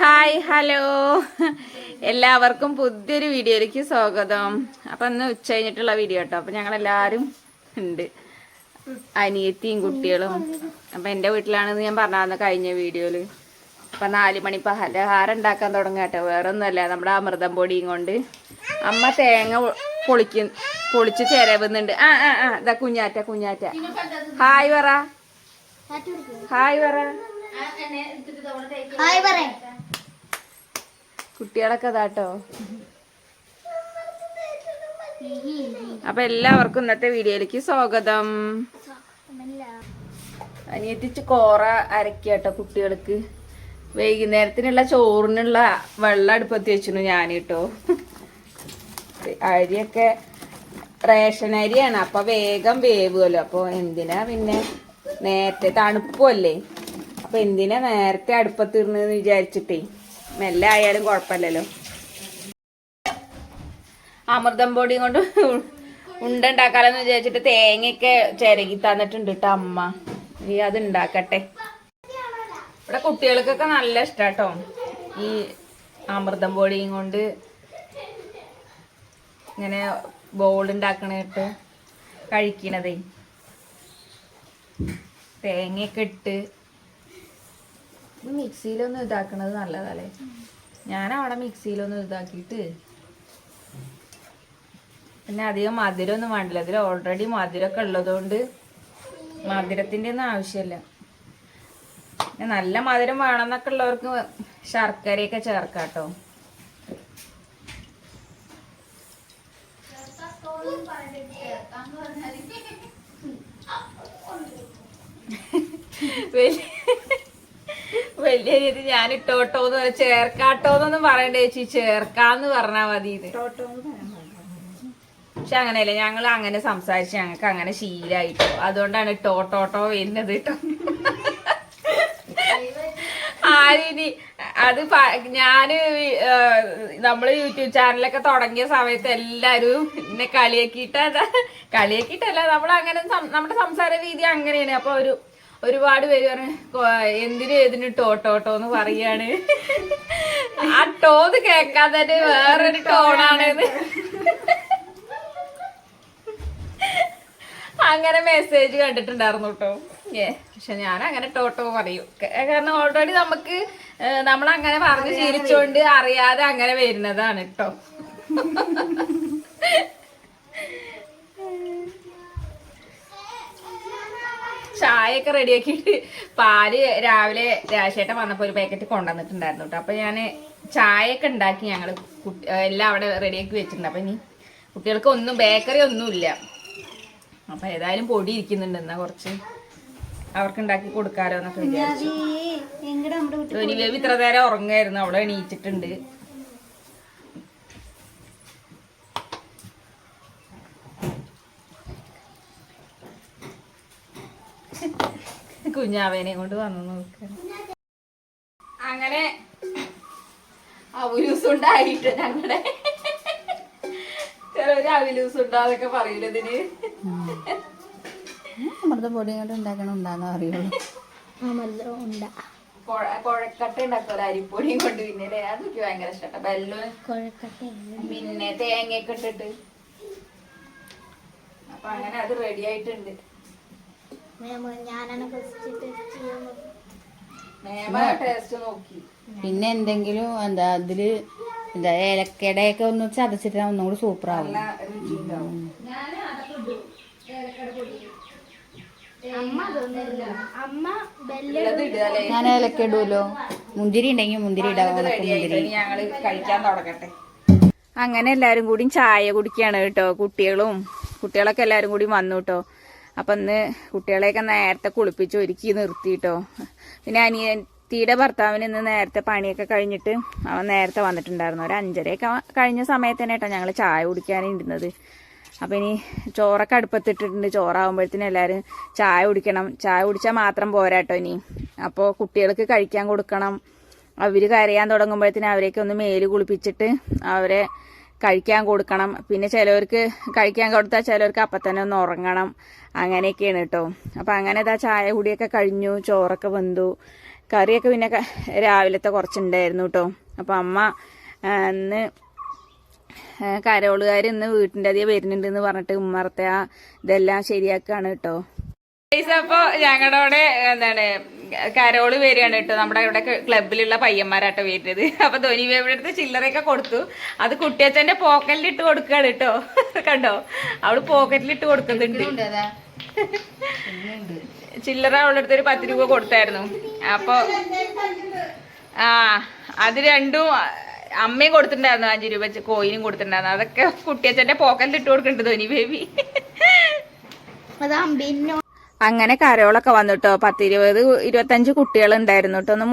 Hi hello. എല്ലാവർക്കും പുതിയൊരു വീഡിയോയിലേക്ക് സ്വാഗതം. അപ്പം ഇന്ന് ഉച്ച കഴിഞ്ഞിട്ടുള്ള വീഡിയോ കേട്ടോ. അപ്പം ഞങ്ങളെല്ലാവരും ഉണ്ട്. അനിയത്തിയും കുട്ടികളും. അപ്പം എന്റെ വീട്ടിലാണെന്ന് ഞാൻ പറഞ്ഞായിരുന്നു കഴിഞ്ഞ വീഡിയോയിൽ അപ്പം നാല് മണി പലഹാരം ഉണ്ടാക്കാൻ തുടങ്ങുക കേട്ടോ. വേറെ ഒന്നുമല്ല നമ്മുടെ അമൃതം പൊടിയും കൊണ്ട്. അമ്മ തേങ്ങ പൊളിക്കും പൊളിച്ച് ചിരവുന്നുണ്ട്. ആ ആ ആ ഇതാ കുഞ്ഞാറ്റ കുഞ്ഞാറ്റ. ഹായ് പറ. ഹായ് പറ. ഹായ് പറ കുട്ടികളൊക്കെ അതാട്ടോ അപ്പൊ എല്ലാവർക്കും ഇന്നത്തെ വീഡിയോയിലേക്ക് സ്വാഗതം. അനിയത്തിച്ച് കോറ അരക്കാട്ടോ കുട്ടികൾക്ക്. വൈകുന്നേരത്തിനുള്ള ചോറിനുള്ള വെള്ളം അടുപ്പത്തി വെച്ചിരുന്നു ഞാൻ കേട്ടോ അരിയൊക്കെ റേഷൻ അരിയാണ്. അപ്പൊ വേഗം വേവുമല്ലോ. അപ്പൊ എന്തിനാ പിന്നെ നേരത്തെ തണുപ്പല്ലേ അപ്പൊ എന്തിനാ നേരത്തെ അടുപ്പത്തിരുന്നെന്ന് വിചാരിച്ചിട്ടേ? മെല്ലെ ആയാലും കുഴപ്പമില്ലല്ലോ. അമൃതം പൊടി കൊണ്ട് ഉണ്ട ഉണ്ടാക്കാലെന്ന് വിചാരിച്ചിട്ട് തേങ്ങയൊക്കെ ചിരകി തന്നിട്ടുണ്ട് കേട്ടോ അമ്മ. ഈ അത് ഉണ്ടാക്കട്ടെ. ഇവിടെ കുട്ടികൾക്കൊക്കെ നല്ല ഇഷ്ടാട്ടോ. ഈ അമൃതം പൊടിയും കൊണ്ട് ഇങ്ങനെ ബോൾ ഉണ്ടാക്കണിട്ട് കഴിക്കണതേ. തേങ്ങയൊക്കെ ഇട്ട് ഇത് മിക്സിയിലൊന്നും ഇതാക്കണത് നല്ലതല്ലേ? ഞാൻ അവിടെ മിക്സിയിലൊന്നും ഇതാക്കിയിട്ട് പിന്നെ അധികം മധുരമൊന്നും വേണ്ടില്ല. അതിൽ ഓൾറെഡി മധുരമൊക്കെ ഉള്ളതുകൊണ്ട് മധുരത്തിന്റെ ഒന്നും ആവശ്യമില്ല നല്ല മധുരം വേണമെന്നൊക്കെ ഉള്ളവർക്ക് ശർക്കരയൊക്കെ ചേർക്കാം കേട്ടോ. വലിയ വലിയ രീതി ഞാൻ ഇട്ടോട്ടോ എന്ന് പറഞ്ഞാൽ ചേർക്കാട്ടോ എന്നൊന്നും പറയണ്ട ചേച്ചി. ചേർക്കാന്ന് പറഞ്ഞാ മതി ഇത് പക്ഷെ അങ്ങനെയല്ല ഞങ്ങൾ അങ്ങനെ സംസാരിച്ച് ഞങ്ങൾക്ക് അങ്ങനെ ശീലായിട്ടോ. അതുകൊണ്ടാണ് ടോട്ടോട്ടോ വരുന്നത് കേട്ടോ ആരിനി അത് ഞാൻ നമ്മൾ യൂട്യൂബ് ചാനലൊക്കെ തുടങ്ങിയ സമയത്ത് എല്ലാരും എന്നെ കളിയാക്കിയിട്ട് കളിയാക്കിയിട്ടല്ല നമ്മൾ അങ്ങനെ നമ്മുടെ സംസാര രീതി അങ്ങനെയാണ്. അപ്പൊ ഒരു ഒരുപാട് പേര് പറഞ്ഞു എന്തിനു ഏതിന് ടോട്ടോട്ടോ എന്ന് പറയാണ്. ആ ടോന്ന് കേക്കാതെ തന്നെ വേറൊരു ടോണാണ് അങ്ങനെ മെസ്സേജ് കണ്ടിട്ടുണ്ടായിരുന്നു കേട്ടോ. ഏ പക്ഷെ ഞാൻ അങ്ങനെ ടോട്ടോ പറയും. കാരണം ഓൾറെഡി നമുക്ക് നമ്മൾ അങ്ങനെ പറഞ്ഞ് ശീലിച്ചോണ്ട് അറിയാതെ അങ്ങനെ വരുന്നതാണ് കേട്ടോ. ചായയൊക്കെ റെഡിയാക്കിയിട്ട് പാൽ രാവിലെ രാശേട്ടൻ വന്നപ്പോൾ ഒരു പാക്കറ്റ് കൊണ്ടുവന്നിട്ടുണ്ടായിരുന്നു കേട്ടോ. അപ്പൊ ഞാൻ ചായയൊക്കെ ഉണ്ടാക്കി ഞങ്ങൾ എല്ലാം അവിടെ റെഡിയാക്കി വെച്ചിട്ടുണ്ട്. അപ്പൊ ഇനി കുട്ടികൾക്ക് ഒന്നും ബേക്കറി ഒന്നുമില്ല അപ്പൊ ഏതായാലും പൊടി ഇരിക്കുന്നുണ്ട്. എന്നാ കുറച്ച് അവർക്ക് ഉണ്ടാക്കി കൊടുക്കാലോ എന്നൊക്കെ വിചാരിച്ചു ഇത്ര നേരം ഉറങ്ങായിരുന്നു. അവളെ എണീച്ചിട്ടുണ്ട് കുഞ്ഞാവേനെ കൊണ്ട് വന്നു നോക്ക. അങ്ങനെ അവലൂസ് ഉണ്ടായിട്ട് ഞങ്ങളുടെ ചിലവര് അവലൂസ് ഉണ്ടാന്നൊക്കെ പറയൂല ഇതിന് അമൃത പൊടി കൊണ്ട് ഉണ്ടാക്കണം ഉണ്ടാന്ന് അറിയുള്ളൂ. അമൃത ഉണ്ട. കൊഴ- കൊഴക്കട്ട ഉണ്ടാക്കുമല്ലോ അരിപ്പൊടിയും കൊണ്ട് പിന്നെ അല്ലേ? അതെനിക്ക് ഭയങ്കര ഇഷ്ടപ്പെട്ട ബെല്ലും കൊഴക്കട്ടെ പിന്നെ തേങ്ങയൊക്കെ ഇട്ടിട്ട്. അപ്പൊ അങ്ങനെ അത് റെഡി ആയിട്ടുണ്ട്. ഞാനാണ് പിന്നെ എന്തെങ്കിലും എന്താ അതിൽ എന്താ ഏലക്കടയൊക്കെ ഒന്ന് ചതച്ചിട്ട് ഒന്നുകൂടി സൂപ്പർ ആവും. ഞാൻ ഏലക്ക ഇടുമല്ലോ മുന്തിരി ഉണ്ടെങ്കിൽ മുന്തിരി ഇടാവും മുന്തിരി. ഞങ്ങൾ കഴിക്കാൻ തുടങ്ങട്ടെ. അങ്ങനെ എല്ലാരും കൂടി ചായ കുടിക്കാണ് കേട്ടോ കുട്ടികളും. കുട്ടികളൊക്കെ എല്ലാരും കൂടി വന്നു കേട്ടോ. അപ്പൊ ഇന്ന് കുട്ടികളെയൊക്കെ നേരത്തെ കുളിപ്പിച്ച് ഒരുക്കി നിർത്തിട്ടോ. പിന്നെ അനിയത്തിയുടെ ഭർത്താവിന് ഇന്ന് നേരത്തെ പണിയൊക്കെ കഴിഞ്ഞിട്ട് അവൻ നേരത്തെ വന്നിട്ടുണ്ടായിരുന്നു. ഒരു അഞ്ചരയൊക്കെ കഴിഞ്ഞ സമയത്ത് തന്നെ കേട്ടോ ഞങ്ങൾ ചായ കുടിക്കാനിരുന്നത് അപ്പം ഇനി ചോറൊക്കെ അടുപ്പത്തിട്ടിട്ടുണ്ട്. ചോറാകുമ്പോഴത്തേനും എല്ലാവരും ചായ കുടിക്കണം. ചായ കുടിച്ചാൽ മാത്രം പോരാട്ടോ ഇനി. അപ്പോൾ കുട്ടികൾക്ക് കഴിക്കാൻ കൊടുക്കണം. അവർ കരയാൻ തുടങ്ങുമ്പോഴത്തേനും അവരെയൊക്കെ ഒന്ന് മേൽ കുളിപ്പിച്ചിട്ട് അവരെ കഴിക്കാൻ കൊടുക്കണം. പിന്നെ ചിലവർക്ക് കഴിക്കാൻ കൊടുത്താൽ ചിലവർക്ക് അപ്പം തന്നെ ഒന്ന് ഉറങ്ങണം. അങ്ങനെയൊക്കെയാണ് കേട്ടോ അപ്പം അങ്ങനെ ഇതാ ചായ കുടിയൊക്കെ കഴിഞ്ഞു ചോറൊക്കെ വെന്തു. കറിയൊക്കെ പിന്നെ രാവിലത്തെ കുറച്ചുണ്ടായിരുന്നു കേട്ടോ അപ്പം അമ്മ ഇന്ന് കരോളുകാർ ഇന്ന് വീട്ടിന്റെ അധികം വരുന്നുണ്ട് എന്ന് പറഞ്ഞിട്ട് ഉമ്മർത്തെ ആ ഇതെല്ലാം ശരിയാക്കുകയാണ് കേട്ടോ അപ്പോൾ ഞങ്ങളുടെ എന്താണ് കരോൾ വരികയാണ് കേട്ടോ. നമ്മുടെ ഇവിടെ ക്ലബിലുള്ള പയ്യന്മാരാട്ടോ വരുന്നത്. അപ്പൊ ധോനി ബേബിയുടെ അടുത്ത് ചില്ലറയൊക്കെ കൊടുത്തു. അത് കുട്ടിയച്ഛന്റെ പോക്കറ്റിൽ ഇട്ട് കൊടുക്കുകയാണ് കേട്ടോ. കണ്ടോ? അവൾ പോക്കറ്റിൽ ഇട്ട് കൊടുക്കുന്നുണ്ട്. ചില്ലറ അവളുടെ അടുത്ത് ഒരു പത്ത് രൂപ കൊടുത്തായിരുന്നു. അപ്പൊ ആ അത് രണ്ടും അമ്മയും കൊടുത്തിട്ടുണ്ടായിരുന്നു. അഞ്ചു രൂപ കോയിനും കൊടുത്തിട്ടുണ്ടായിരുന്നു. അതൊക്കെ കുട്ടിയച്ഛന്റെ പോക്കറ്റിൽ ഇട്ട് കൊടുക്കുന്നുണ്ട് ധോനി ബേബി. അതാ അങ്ങനെ കരോളൊക്കെ വന്നിട്ടോ. പത്തിരുപത് ഇരുപത്തഞ്ച് കുട്ടികൾ ഉണ്ടായിരുന്നു കേട്ടോ ഒന്നും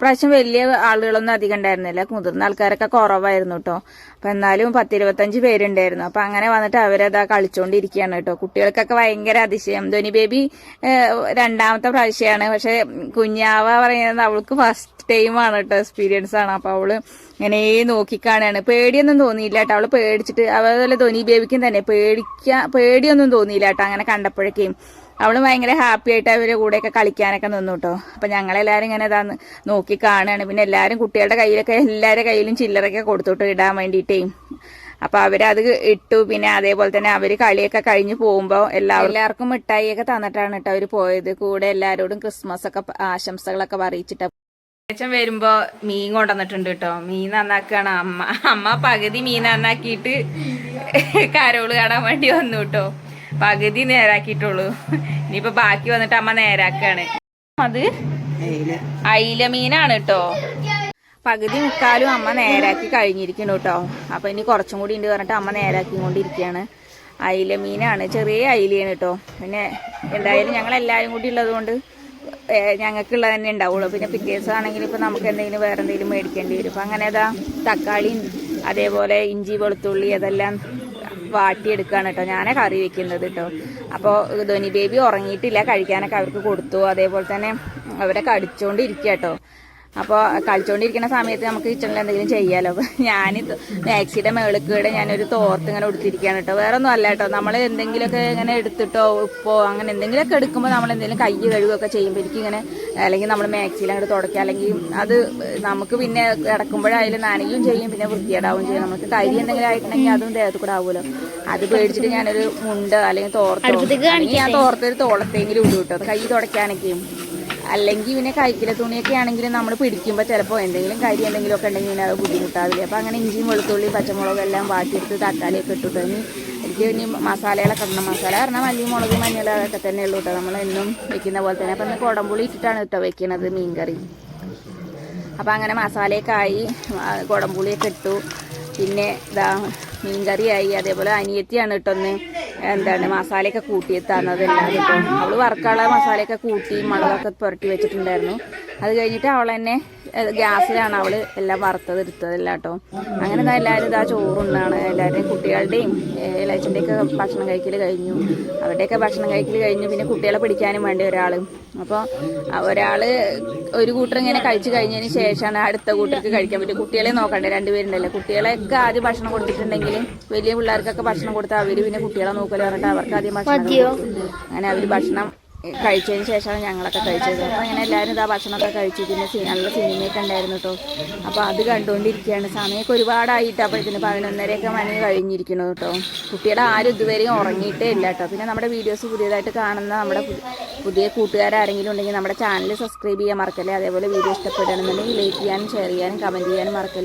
പ്രാവശ്യം വലിയ ആളുകളൊന്നും അധികം ഉണ്ടായിരുന്നില്ല. മുതിർന്ന ആൾക്കാരൊക്കെ കുറവായിരുന്നു കേട്ടോ അപ്പൊ എന്നാലും പത്തിരുപത്തഞ്ച് പേരുണ്ടായിരുന്നു. അപ്പൊ അങ്ങനെ വന്നിട്ട് അവരതാ കളിച്ചോണ്ടിരിക്കുകയാണ് കേട്ടോ കുട്ടികൾക്കൊക്കെ ഭയങ്കര അതിശയം. ധോനി ബേബി രണ്ടാമത്തെ പ്രാവശ്യമാണ് പക്ഷെ കുഞ്ഞാവ പറയുന്നത് അവൾക്ക് ഫസ്റ്റ് ടൈം ആണ് കേട്ടോ എക്സ്പീരിയൻസ് ആണ്. അപ്പൊ അവൾ ഇങ്ങനെ നോക്കിക്കാണാണ് പേടിയൊന്നും തോന്നിയില്ല കേട്ടോ അവൾ പേടിച്ചിട്ട് അതുപോലെ ധോനി ബേബിക്കും തന്നെ പേടിക്കാ പേടിയൊന്നും തോന്നിയില്ല കേട്ടോ അങ്ങനെ കണ്ടപ്പോഴേക്കും. അവൾ ഭയങ്കര ഹാപ്പി ആയിട്ട് അവരുടെ കൂടെയൊക്കെ കളിക്കാനൊക്കെ നിന്നു കേട്ടോ അപ്പൊ ഞങ്ങളെല്ലാരും ഇങ്ങനെ ഇതാ നോക്കി കാണുകയാണ് പിന്നെ എല്ലാരും കുട്ടികളുടെ കയ്യിലൊക്കെ എല്ലാവരുടെ കയ്യിലും ചില്ലറൊക്കെ കൊടുത്തോട്ട് ഇടാൻ വേണ്ടിയിട്ടേ അപ്പൊ അവരത് ഇട്ടു. പിന്നെ അതേപോലെ തന്നെ അവർ കളിയൊക്കെ കഴിഞ്ഞ് പോകുമ്പോ എല്ലാവരും എല്ലാവർക്കും മിഠായിയൊക്കെ തന്നിട്ടാണ് കേട്ടോ അവർ പോയത്. കൂടെ എല്ലാരോടും ക്രിസ്മസ് ഒക്കെ ആശംസകളൊക്കെ അറിയിച്ചിട്ട് അച്ഛൻ വരുമ്പോ മീൻ കൊണ്ടുവന്നിട്ടുണ്ട് കേട്ടോ മീൻ നന്നാക്കാണ്. അമ്മ അമ്മ പകുതി മീൻ നന്നാക്കിയിട്ട് കരോൾ കാണാൻ വേണ്ടി വന്നു കേട്ടോ പകുതി നേരാക്കിയിട്ടുള്ളൂ. ഇനിയിപ്പോ ബാക്കി വന്നിട്ട് അമ്മ നേരാക്കാണ്. അത് അയില. മീനാണ് കേട്ടോ പകുതി മുക്കാലും അമ്മ നേരാക്കി കഴിഞ്ഞിരിക്കുന്നു കേട്ടോ അപ്പൊ ഇനി കുറച്ചും കൂടി ഉണ്ട് പറഞ്ഞിട്ട് അമ്മ നേരാക്കി കൊണ്ടിരിക്കുകയാണ് അയില മീനാണ്. ചെറിയ അയിലയാണ് കേട്ടോ പിന്നെ എന്തായാലും ഞങ്ങൾ എല്ലാവരും കൂടി ഉള്ളത് കൊണ്ട് ഞങ്ങൾക്കുള്ളത് തന്നെ ഉണ്ടാവുള്ളൂ. പിന്നെ പിറ്റേ ആണെങ്കിൽ ഇപ്പൊ നമുക്ക് എന്തെങ്കിലും വേറെ എന്തെങ്കിലും മേടിക്കേണ്ടി വരും. അപ്പൊ അങ്ങനെ അതാ തക്കാളിയും അതേപോലെ ഇഞ്ചി വെളുത്തുള്ളി അതെല്ലാം വാട്ടിയെടുക്കുകയാണ് കേട്ടോ. ഞാനേ കറി വെക്കുന്നത് കേട്ടോ. അപ്പോൾ ധോനി ബേബി ഉറങ്ങിയിട്ടില്ല. കഴിക്കാനൊക്കെ അവർക്ക് കൊടുത്തു. അതേപോലെ തന്നെ അവരെ കടിച്ചുകൊണ്ടിരിക്കുക കേട്ടോ. അപ്പോൾ കളിച്ചുകൊണ്ടിരിക്കുന്ന സമയത്ത് നമുക്ക് കിച്ചണിൽ എന്തെങ്കിലും ചെയ്യാലോ. അപ്പോൾ ഞാൻ മാക്സിയുടെ മേളിക്കൂടെ ഞാനൊരു തോർത്ത് ഇങ്ങനെ എടുത്തിരിക്കുകയാണ് കേട്ടോ. വേറെ ഒന്നും അല്ല കേട്ടോ. നമ്മൾ എന്തെങ്കിലുമൊക്കെ ഇങ്ങനെ എടുത്തിട്ടോ ഉപ്പോ അങ്ങനെ എന്തെങ്കിലുമൊക്കെ എടുക്കുമ്പോൾ നമ്മൾ എന്തെങ്കിലും കൈ കഴുകുകയൊക്കെ ചെയ്യുമ്പോൾ എനിക്കിങ്ങനെ അല്ലെങ്കിൽ നമ്മൾ മാക്സിയിൽ അങ്ങോട്ട് തുടക്കുക അല്ലെങ്കിൽ അത് നമുക്ക് പിന്നെ കിടക്കുമ്പോഴായാലും നനയും ചെയ്യും. പിന്നെ വൃത്തിയേടാവും ചെയ്യും. നമുക്ക് കരി എന്തെങ്കിലും ആയിട്ടുണ്ടെങ്കിൽ അതും ദേഹത്ത് കൂടെ ആവുമല്ലോ. അത് പേടിച്ചിട്ട് ഞാനൊരു മുണ്ട് അല്ലെങ്കിൽ തോർത്തോ ഞാൻ തോർത്തൊരു തോളത്തെങ്കിലും ഇടും കേട്ടോ. കൈ തുടയ്ക്കാനൊക്കെയും. അല്ലെങ്കിൽ പിന്നെ കൈക്കിലെ തുണിയൊക്കെ ആണെങ്കിൽ നമ്മൾ പിടിക്കുമ്പോൾ ചിലപ്പോൾ എന്തെങ്കിലും കരി എന്തെങ്കിലും ഒക്കെ ഉണ്ടെങ്കിൽ പിന്നെ അത് ബുദ്ധിമുട്ടാവില്ലേ. അപ്പോൾ അങ്ങനെ ഇഞ്ചിയും വെളുത്തുള്ളി പച്ചമുളകും എല്ലാം വാട്ടിയെടുത്ത് തക്കാളിയൊക്കെ ഇട്ടിട്ട് ഇനി എനിക്ക് ഇനി മസാലകളൊക്കെ ഇടണം. മസാല പറഞ്ഞാൽ മല്ലി മുളക് മഞ്ഞൾ അതൊക്കെ തന്നെ ഉള്ളൂ കേട്ടോ നമ്മൾ എന്നും വെക്കുന്ന പോലെ തന്നെ. അപ്പം ഇന്ന് കുടംപുളി ഇട്ടിട്ടാണ് കേട്ടോ വെക്കുന്നത് മീൻകറി. അപ്പം അങ്ങനെ മസാലയൊക്കെ ആയി കുടമ്പുളിയൊക്കെ ഇട്ടു. പിന്നെ ഇതാ മീൻകറിയായി. അതേപോലെ അനിയത്തിയാണ് കേട്ടൊന്ന് എന്താണ് മസാലയൊക്കെ കൂട്ടി തന്നത് എല്ലാം അവൾ മസാലയൊക്കെ കൂട്ടി മുളകൊക്കെ പുരട്ടി വെച്ചിട്ടുണ്ടായിരുന്നു. അത് കഴിഞ്ഞിട്ട് അവൾ തന്നെ ഗ്യാസിലാണ് അവൾ എല്ലാം വറുത്തത് എടുത്തത് കേട്ടോ. അങ്ങനെ എല്ലാവരും ഇതാ ചോറുണ്ടാണ് എല്ലാവരുടെയും കുട്ടികളുടെയും ഇളച്ചന്റെയൊക്കെ ഭക്ഷണം കഴിക്കൽ കഴിഞ്ഞു. അവരുടെയൊക്കെ ഭക്ഷണം കഴിക്കൽ കഴിഞ്ഞു. പിന്നെ കുട്ടികളെ പിടിക്കാനും വേണ്ടി ഒരാൾ അപ്പോൾ ഒരാൾ ഒരു കൂട്ടർ ഇങ്ങനെ കഴിച്ചു കഴിഞ്ഞതിന് ശേഷമാണ് അടുത്ത കൂട്ടർക്ക് കഴിക്കാൻ പറ്റും കുട്ടികളെ നോക്കണ്ടേ രണ്ടുപേരുണ്ടല്ലോ? കുട്ടികളെയൊക്കെ ആദ്യം ഭക്ഷണം കൊടുത്തിട്ടുണ്ടെങ്കിൽ വലിയ പിള്ളേർക്കൊക്കെ ഭക്ഷണം കൊടുത്താൽ അവർ പിന്നെ കുട്ടികളെ നോക്കൽ പറഞ്ഞിട്ട് അവർക്ക് ആദ്യം ഭക്ഷണം. അങ്ങനെ അവർ ഭക്ഷണം കഴിച്ചതിന് ശേഷമാണ് ഞങ്ങളൊക്കെ കഴിച്ചത്. അപ്പോൾ അങ്ങനെ എല്ലാവരും ഇതാ ഭക്ഷണമൊക്കെ കഴിച്ചു പിന്നെ നല്ല സിനിമയൊക്കെ ഉണ്ടായിരുന്നു കേട്ടോ അപ്പോൾ അത് കണ്ടുകൊണ്ടിരിക്കുകയാണ്. സമയമൊക്കെ ഒരുപാടായിട്ട്. അപ്പോൾ ഇതിന് പതിനൊന്നരയൊക്കെ മണി കഴിഞ്ഞിരിക്കുന്നു കേട്ടോ കുട്ടികളെ ആരും ഇതുവരെയും ഉറങ്ങിയിട്ടേ ഇല്ല കേട്ടോ പിന്നെ നമ്മുടെ വീഡിയോസ് പുതിയതായിട്ട് കാണുന്ന നമ്മുടെ പുതിയ കൂട്ടുകാരാരെങ്കിലും ഉണ്ടെങ്കിൽ നമ്മുടെ ചാനൽ സബ്സ്ക്രൈബ് ചെയ്യാൻ മറക്കല്ലേ? അതേപോലെ വീഡിയോ ഇഷ്ടപ്പെടുകയാണെന്നുണ്ടെങ്കിൽ ലൈക്ക് ചെയ്യാനും ഷെയർ ചെയ്യാനും കമന്റ് ചെയ്യാനും മറക്കല്ലേ?